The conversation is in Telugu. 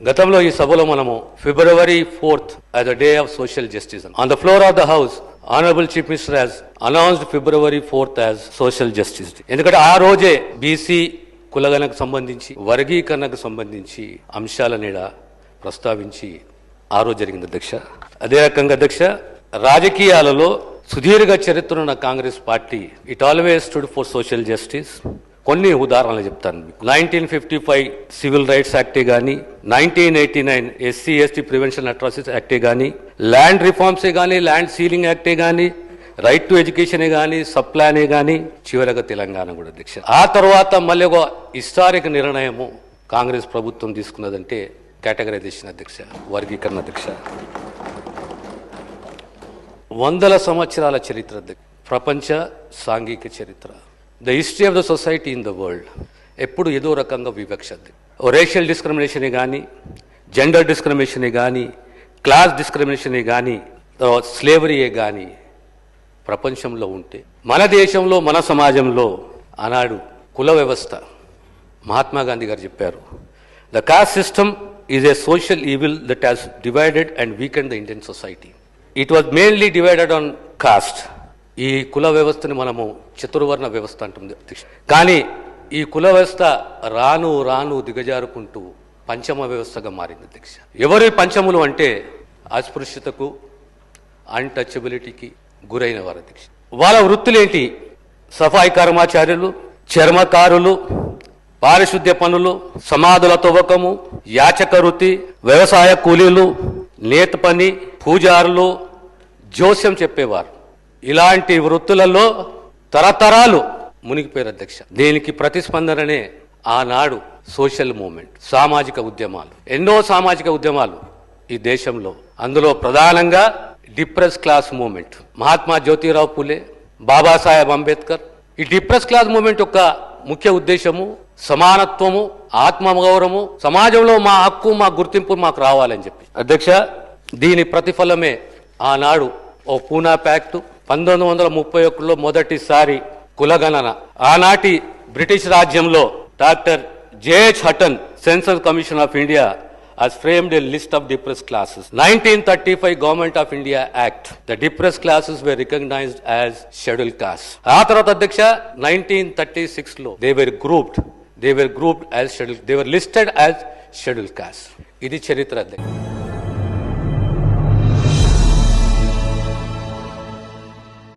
గతంలో ఈ సభలో మనము February fourth as a day of social justice on the floor of the house honourable chief minister as announced February fourth as social justice day ఎందుకంటే ఆ రోజే బీసీ కులగణకు సంబంధించి వర్గీకరణకు సంబంధించి అంశాల నీడ ప్రస్తావించి ఆ రోజు జరిగింది అధ్యక్ష. అదే రకంగా అధ్యక్ష రాజకీయాలలో సుదీర్ఘ చరిత్ర ఉన్న Congress party it always stood for social justice కొన్ని ఉదాహరణలు చెప్తాను మీకు. Nineteen fifty five civil rights యాక్టే కానీ nineteen eighty nine SC ST prevention atrocities యాక్టే కానీ ల్యాండ్ రిఫార్మ్సే కానీ ల్యాండ్ సీలింగ్ యాక్టే కానీ రైట్ టు ఎడ్యుకేషనే కానీ సప్లానే కానీ చివరగా తెలంగాణ కూడా అధ్యక్ష. ఆ తర్వాత మళ్ళీ ఒక హిస్టారిక్ నిర్ణయము కాంగ్రెస్ ప్రభుత్వం తీసుకున్నదంటే కేటగరైజేషన్ అధ్యక్ష వర్గీకరణ అధ్యక్ష. వందల సంవత్సరాల చరిత్ర ప్రపంచ సాంఘిక చరిత్ర. The history of the society in the world ఎప్పుడు ఏదో రకంగా వివక్ష రేషియల్ డిస్క్రిమినేషనే కానీ జెండర్ డిస్క్రిమినేషన్ కానీ క్లాస్ డిస్క్రిమినేషనే కానీ స్లేవరీయే కానీ ప్రపంచంలో ఉంటే మన దేశంలో మన సమాజంలో ఆనాడు కుల వ్యవస్థ మహాత్మా గాంధీ గారు చెప్పారు the caste system is a social evil that has divided and weakened the Indian society it was mainly divided on caste ఈ కుల వ్యవస్థని మనము చతుర్వర్ణ వ్యవస్థ అంటుంది అధ్యక్ష. కానీ ఈ కుల వ్యవస్థ రాను రాను దిగజారుకుంటూ పంచమ వ్యవస్థగా మారింది అధ్యక్ష. ఎవరి పంచములు అంటే అస్పృశ్యతకు అన్టచబిలిటీకి గురైన వారు అధ్యక్ష. వాళ్ళ వృత్తులేంటి? సఫాయి కర్మాచార్యులు చర్మకారులు పారిశుద్ధ్య పనులు సమాధుల తవ్వకము యాచక వృత్తి వ్యవసాయ కూలీలు నేత పని పూజారులు జోస్యం చెప్పేవారు. ఇలాంటి వృత్తులలో తరతరాలు మునిగిపోయారు అధ్యక్ష. దీనికి ప్రతిస్పందననే ఆనాడు సోషల్ మూమెంట్ సామాజిక ఉద్యమాలు. ఎన్నో సామాజిక ఉద్యమాలు ఈ దేశంలో. అందులో ప్రధానంగా depress class movement Mahatma Jyotirao Phule Babasaheb Ambedkar. ఈ డిప్రెస్ క్లాస్ మూమెంట్ యొక్క ముఖ్య ఉద్దేశము సమానత్వము ఆత్మగౌరవము సమాజంలో మా హక్కు మా గుర్తింపు మాకు రావాలని చెప్పి. అధ్యక్ష దీని ప్రతిఫలమే ఆనాడు ఓ పూనా ప్యాక్ట్ పంతొమ్మిది వందల ముప్పై ఒకటిలో మొదటిసారి కులగణన ఆనాటి బ్రిటిష్ రాజ్యంలో doctor JH Hutton census commission of India has framed a list of depressed classes. 1935 Government of India Act. The depress classes were recognized as schedule caste ఆ తర్వాత అధ్యక్ష నైన్టీన్ థర్టీ సిక్స్లో they were grouped they were grouped as schedule they listed as schedule caste ఇది చరిత్ర అధ్యక్ష